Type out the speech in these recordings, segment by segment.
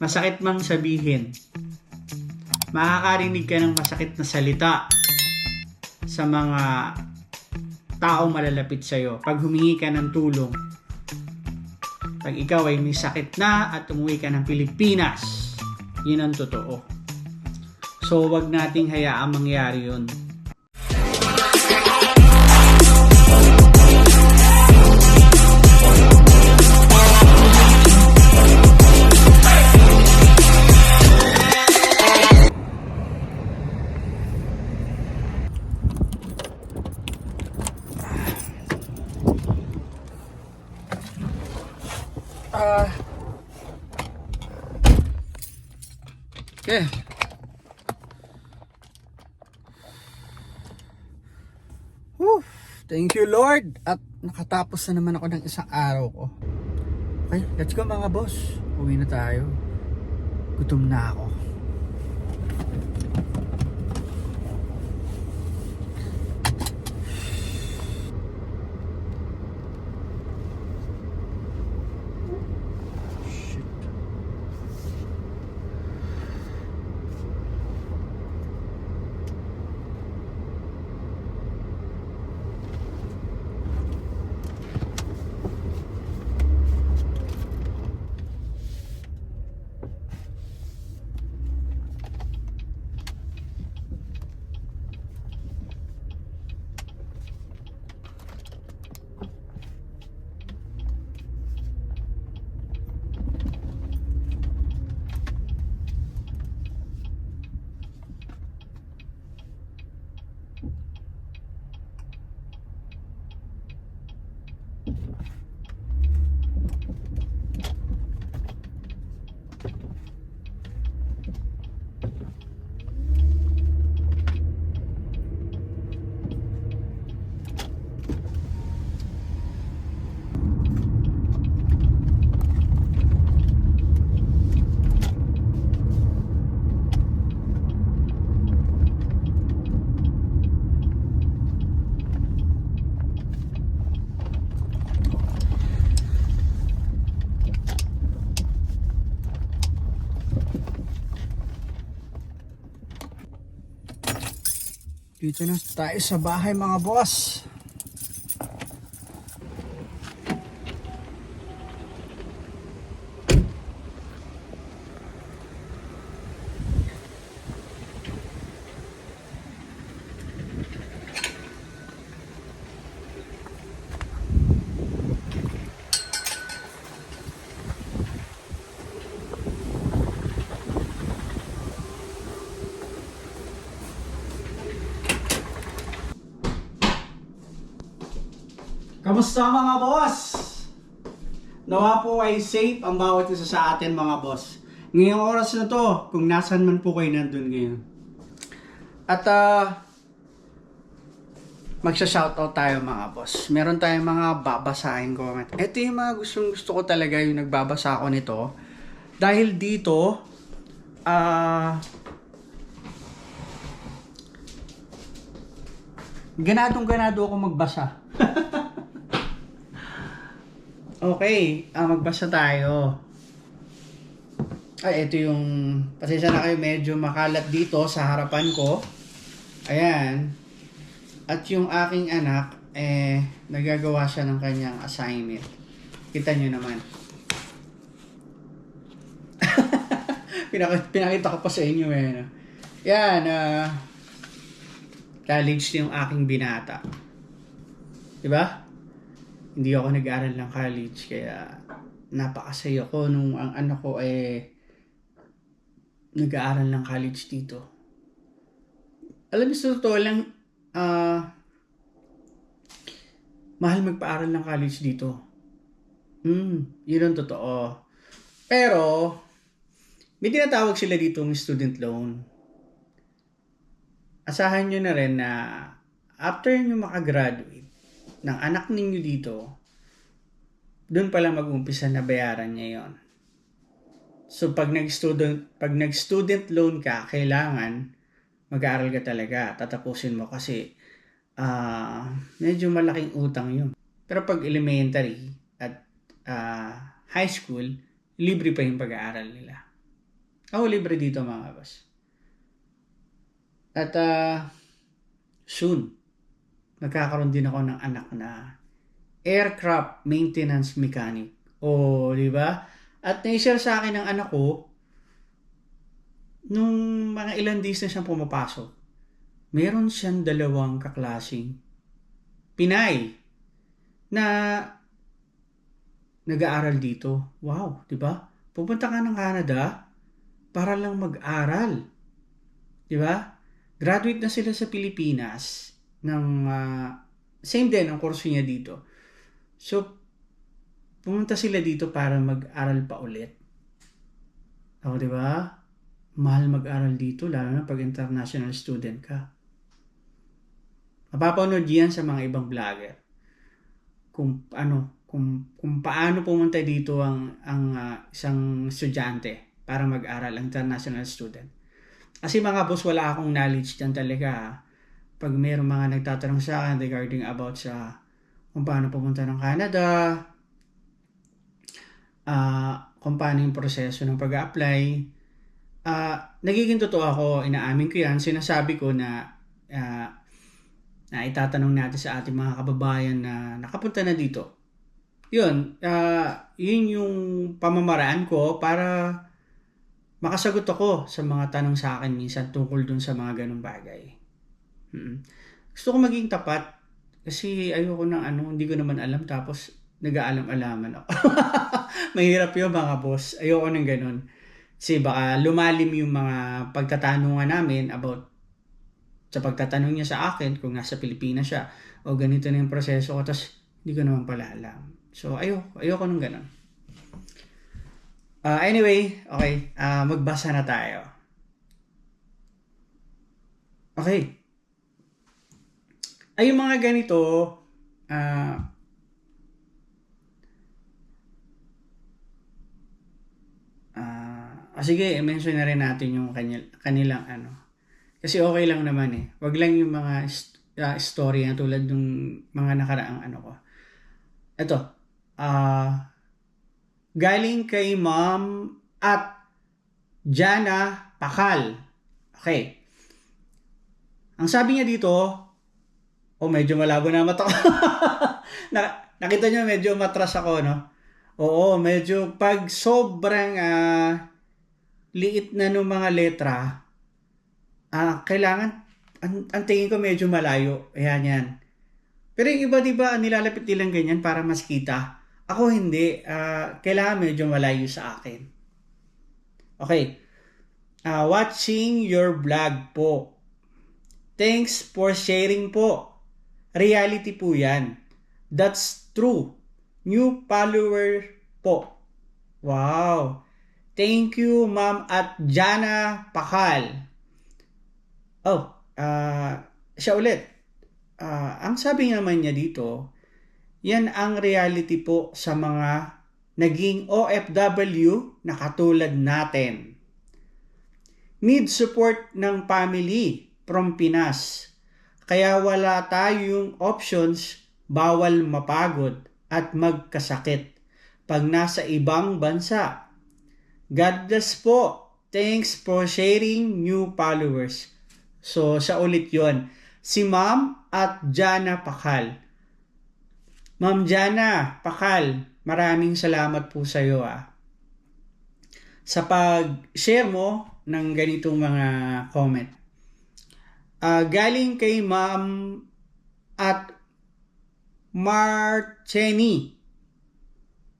masakit mang sabihin, makakarinig ka ng masakit na salita sa mga tao malalapit sa'yo pag humingi ka ng tulong. Pag ikaw ay may sakit na at umuwi ka ng Pilipinas, yun ang totoo. So, wag nating hayaang mangyari yun. Okay. Whew. Thank you, Lord. At nakatapos na naman ako ng isang araw ko. Okay, let's go mga boss. Uwi na tayo. Gutom na ako. Dito na tayo sa bahay mga boss. Kamusta mga boss? Nawa po ay safe ang bawat isa sa atin mga boss. Ngayong oras na to, kung nasan man po kayo nandun ngayon. At ah, magsha-shoutout tayo mga boss. Meron tayong mga babasahin comment. Ito yung mga gustong gusto ko talaga yung nagbabasa ako nito. Dahil dito, ah, ganadong ganado ako magbasa. Okay, ah, magbasa tayo. Ay, ito yung, pasensya na kayo, medyo makalat dito sa harapan ko. Ayan. At yung aking anak, eh, nagagawa siya ng kanyang assignment. Kita nyo naman. Pinak- pinakita ko pa sa inyo eh. No? Yan, ah, college yung aking binata. Diba? Hindi ako nag-aral ng college kaya napakasaya ko nung ang anak ko eh nag-aaral ng college dito. Alam mo sa totoo lang, ah mahal magpaaral ng college dito. Hmm, yun ang totoo. Pero, may tinatawag sila dito ng student loan. Asahan nyo na rin na after nyo makagraduate, ng anak ninyo dito, doon pala mag-umpisa na bayaran niya yon. So pag nag-student pag nag-student loan ka, kailangan mag-aaral ka talaga, tatapusin mo kasi ah medyo malaking utang 'yun. Pero pag elementary at ah, high school, libre pa yung pag-aaral nila. Ako libre dito mga boss. At ah, soon, magkakaroon din ako ng anak na aircraft maintenance mechanic. O, di ba? At na-share sa akin ng anak ko, nung mga ilang days na siyang pumapasok, meron siyang dalawang kaklasing Pinay na nag-aaral dito. Wow, di ba? Pupunta ka ng Canada para lang mag-aral. Di ba? Graduate na sila sa Pilipinas ng ah, same din ang kurso niya dito. So, pumunta sila dito para mag-aral pa ulit. O, di ba? Mahal mag-aral dito, lalo na pag international student ka. Mapapanood yan sa mga ibang vlogger. Kung ano, kung, kung paano pumunta dito ang, ang ah, isang estudyante para mag-aral, ang international student. Kasi mga boss, wala akong knowledge dyan talaga. ah. Pag mayroong mga nagtatanong sa akin regarding about sa kung paano pumunta ng Canada, ah kung paano yung proseso ng pag-apply, ah nagiging totoo ako, inaamin ko yan, sinasabi ko na ah, na itatanong natin sa ating mga kababayan na nakapunta na dito. Yun, ah yun yung pamamaraan ko para makasagot ako sa mga tanong sa akin minsan tungkol dun sa mga ganong bagay. Mm. Gusto ko maging tapat kasi ayoko ng ano, hindi ko naman alam tapos nag-aalam-alaman ako. Mahirap yun mga boss. Ayoko ng ganun. Kasi baka lumalim yung mga pagtatanungan namin about sa pagtatanong niya sa akin kung nasa Pilipinas siya o ganito na yung proseso ko tapos hindi ko naman pala alam. So ayoko, ayoko ng ganun. Ah, anyway, okay, ah magbasa na tayo. Okay. Ay, yung mga ganito, ah, ah, ah, sige, i-mention na rin natin yung kanyal, kanilang ano. Kasi okay lang naman eh. Wag lang yung mga ah, story na tulad ng mga nakaraang ano ko. Ito, ah, galing kay ma'am at Jana Pakal. Okay. Ang sabi niya dito, oh medyo malabo na mata ko. na, nakita niyo medyo matras ako, no? Oo, medyo pag sobrang ah, liit na ng mga letra, ah, kailangan, ang, ang tingin ko medyo malayo. Ayan yan. Pero yung iba, di ba, nilalapit nilang ganyan para mas kita. Ako hindi. Ah, kailangan medyo malayo sa akin. Okay. Ah, watching your vlog po. Thanks for sharing po. Reality po yan. That's true. New follower po. Wow. Thank you, Ma'am at Jana Pakal. Oh, ah, siya ulit. Ah, ang sabi naman niya dito, yan ang reality po sa mga naging OFW na katulad natin. Need support ng family from Pinas. Kaya wala tayong options, bawal mapagod at magkasakit pag nasa ibang bansa. God bless po. Thanks for sharing new followers. So, sa ulit yon Si Ma'am at Jana Pakal. Ma'am Jana Pakal, maraming salamat po sa iyo ah. Sa pag-share mo ng ganitong mga comment. Ah, galing kay Ma'am at Marcheni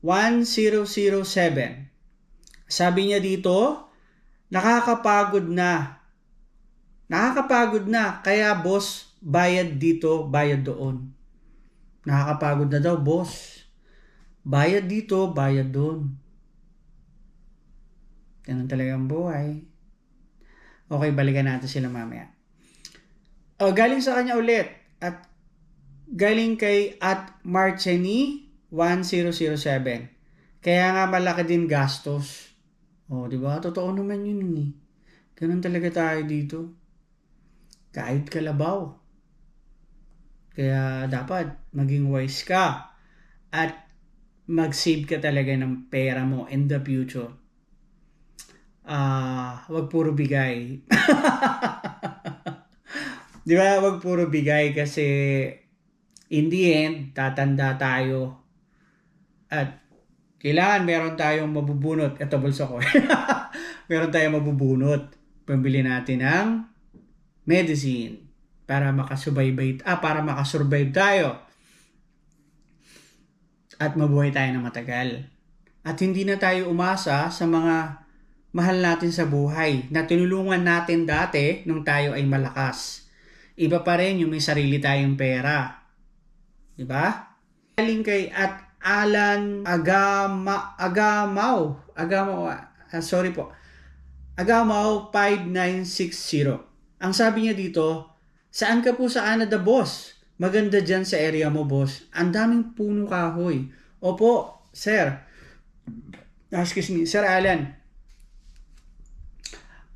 1007. Sabi niya dito, nakakapagod na. Nakakapagod na. Kaya boss, bayad dito, bayad doon. Nakakapagod na daw, boss. Bayad dito, bayad doon. Ganun talaga ang buhay. Okay, balikan natin sila mamaya. Oh, galing sa kanya ulit. At galing kay at Marcheni 1007. Kaya nga malaki din gastos. Oh, di ba? Totoo naman yun eh. Ganun talaga tayo dito. Kahit kalabaw. Kaya dapat maging wise ka at mag-save ka talaga ng pera mo in the future. ah, wag puro bigay. Di ba? Wag puro bigay kasi in the end, tatanda tayo. At kailangan meron tayong mabubunot. Ito, bulso ko. meron tayong mabubunot. Pambili natin ng medicine para makasubaybay, ah, para makasurvive tayo. At mabuhay tayo ng matagal. At hindi na tayo umasa sa mga mahal natin sa buhay na tinulungan natin dati nung tayo ay malakas. Iba pa rin yung may sarili tayong pera. Di ba? Galing kay at Alan Agama Agamaw. Agamaw. ah, sorry po. Agamaw 5960. Ang sabi niya dito, saan ka po sa Canada, boss? Maganda dyan sa area mo, boss. Ang daming puno kahoy. Opo, sir. Ah, Excuse me, Sir Alan.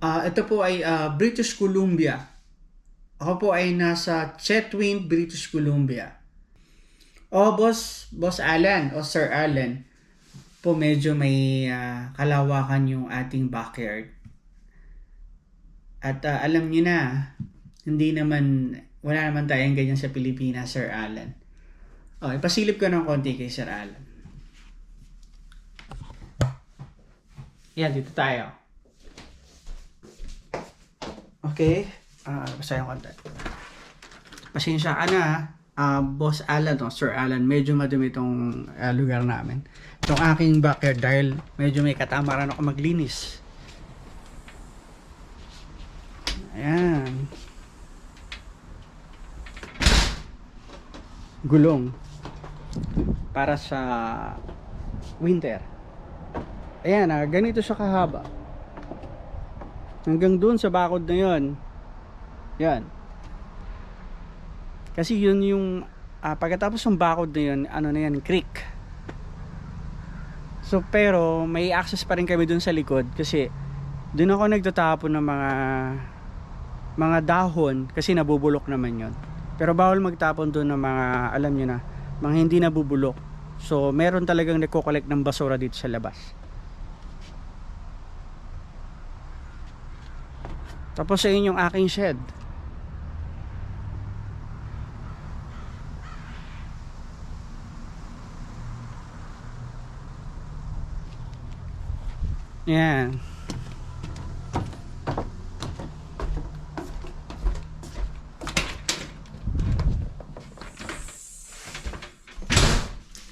Ah, ito po ay ah, British Columbia. Ako po ay nasa Chetwynd, British Columbia. Oh, boss, boss Alan o Sir Alan, po medyo may ah, kalawakan yung ating backyard. At ah, alam niyo na, hindi naman, wala naman tayong ganyan sa Pilipinas, Sir Alan. Oh, ipasilip ko ng konti kay Sir Alan. Yan, dito tayo. Okay. Ah, basta yung konti. Pasensya ka na, ah, Boss Alan, no? Sir Alan, medyo madumi itong ah, lugar namin. Itong aking backyard dahil medyo may katamaran ako maglinis. Ayan. Gulong. Para sa winter. Ayan, ah, ganito siya kahaba. Hanggang doon sa bakod na yon. Yan. Kasi yun yung ah, pagkatapos ng bakod na yun, ano na yan, creek. So pero may access pa rin kami doon sa likod kasi doon ako nagtatapon ng mga mga dahon kasi nabubulok naman yon. Pero bawal magtapon doon ng mga alam niyo na, mga hindi nabubulok. So meron talagang nagko-collect ng basura dito sa labas. Tapos sa inyong aking shed. Yan.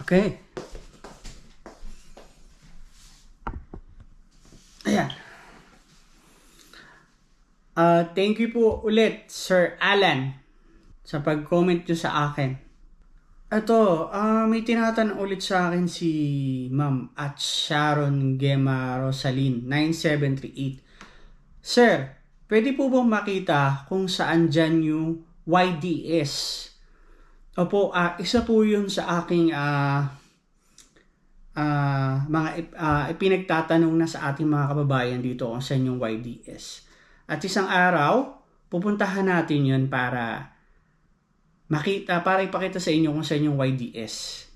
Okay. Ayan. Ah, thank you po ulit, Sir Alan, sa pag-comment nyo sa akin. Ito, ah, may tinatanong ulit sa akin si Ma'am at Sharon Gema Rosalin, 9738. Sir, pwede po bang makita kung saan dyan yung YDS? Opo, ah, isa po yun sa aking ah, ah, mga ah, ipinagtatanong na sa ating mga kababayan dito kung saan yung YDS. At isang araw, pupuntahan natin yun para makita, para ipakita sa inyo kung saan yung YDS.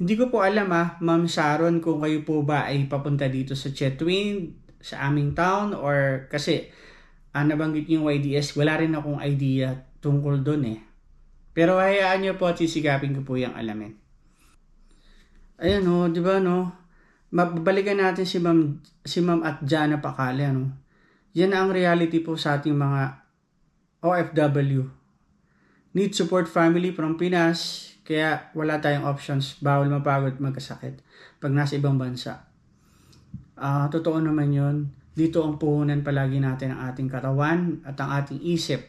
Hindi ko po alam ah, Ma'am Sharon, kung kayo po ba ay papunta dito sa Chetwynd, sa aming town, or kasi ah, nabanggit yung YDS, wala rin akong idea tungkol doon eh. Pero hayaan nyo po at sisigapin ko po yung alamin. Ayan o, di ba no? Mabalikan natin si Ma'am, si Ma'am at Jana Pakale, ano? Yan ang reality po sa ating mga OFW. Need support family from Pinas, kaya wala tayong options. Bawal mapagod magkasakit pag nasa ibang bansa. Ah, totoo naman yon. Dito ang puhunan palagi natin ang ating katawan at ang ating isip.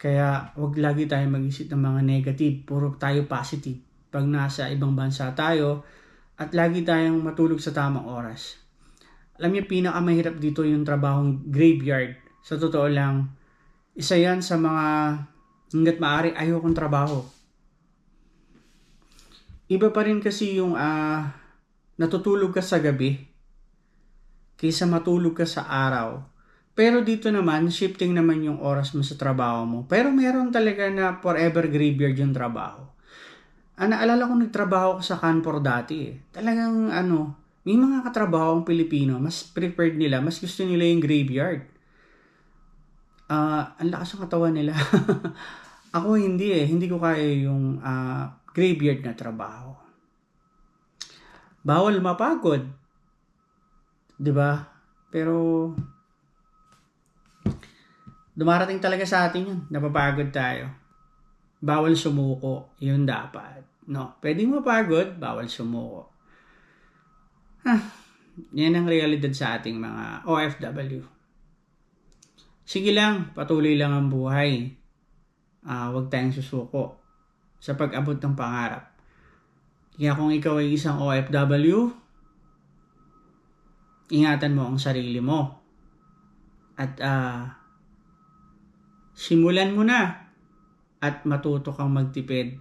Kaya wag lagi tayo mag-isip ng mga negative. Puro tayo positive. Pag nasa ibang bansa tayo at lagi tayong matulog sa tamang oras. Alam niyo, pinakamahirap dito yung trabahong graveyard. Sa totoo lang, isa yan sa mga hanggat maaari ayokong trabaho. Iba pa rin kasi yung ah, natutulog ka sa gabi kaysa matulog ka sa araw. Pero dito naman, shifting naman yung oras mo sa trabaho mo. Pero meron talaga na forever graveyard yung trabaho. Ah, naalala ko nagtrabaho ko sa Canfor dati eh. Talagang ano, May mga katrabahong Pilipino, mas preferred nila, mas gusto nila yung graveyard. Ah, ang lakas ng katawan nila. Ako hindi eh, hindi ko kaya yung ah, graveyard na trabaho. Bawal mapagod. 'Di ba? Pero dumarating talaga sa atin yun. Napapagod tayo. Bawal sumuko. Yun dapat. No, pwedeng mapagod, bawal sumuko. Ah, yan ang realidad sa ating mga OFW. Sige lang, patuloy lang ang buhay. Ah, huwag tayong susuko sa pag-abot ng pangarap. Kaya kung ikaw ay isang OFW, ingatan mo ang sarili mo. At ah, simulan mo na at matuto kang magtipid.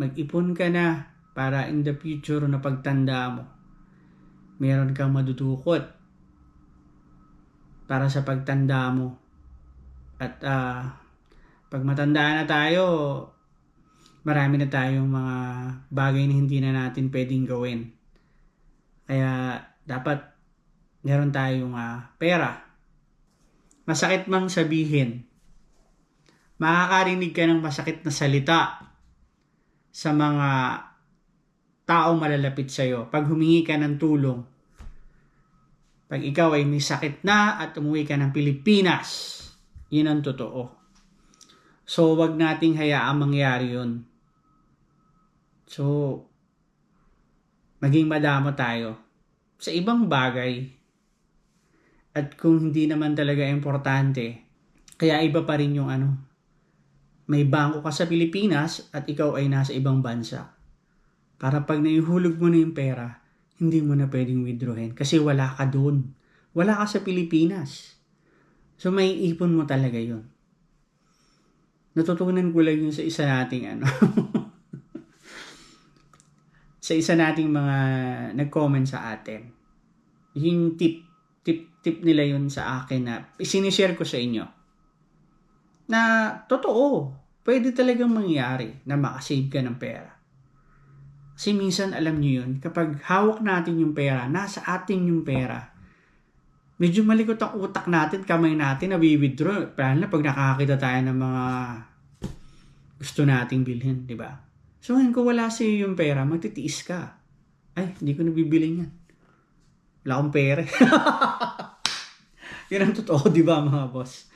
Mag-ipon ka na para in the future na pagtanda mo, meron kang madudukot para sa pagtanda mo. At ah, pag matanda na tayo, marami na tayong mga bagay na hindi na natin pwedeng gawin. Kaya dapat meron tayong ah, pera. Masakit mang sabihin, makakarinig ka ng masakit na salita sa mga taong malalapit sa'yo pag humingi ka ng tulong. Pag ikaw ay may sakit na at umuwi ka ng Pilipinas, yun ang totoo. So, wag nating hayaang mangyari yun. So, maging madamo tayo sa ibang bagay. At kung hindi naman talaga importante, kaya iba pa rin yung ano, may bangko ka sa Pilipinas at ikaw ay nasa ibang bansa. Para pag naihulog mo na yung pera, hindi mo na pwedeng withdrawin kasi wala ka doon. Wala ka sa Pilipinas. So may ipon mo talaga yun. Natutunan ko lang yun sa isa nating ano. sa isa nating mga nag-comment sa atin. Yung tip, tip, tip nila yun sa akin na isinishare ko sa inyo. Na totoo, pwede talagang mangyari na makasave ka ng pera. Kasi minsan alam nyo yun, kapag hawak natin yung pera, nasa atin yung pera, medyo malikot ang utak natin, kamay natin, nabi-withdraw. Lalo na pag nakakita tayo ng mga gusto nating bilhin, di ba? So ngayon kung wala sa iyo yung pera, magtitiis ka. Ay, hindi ko nabibili yan. Wala akong pera. Yan ang totoo, di ba mga boss?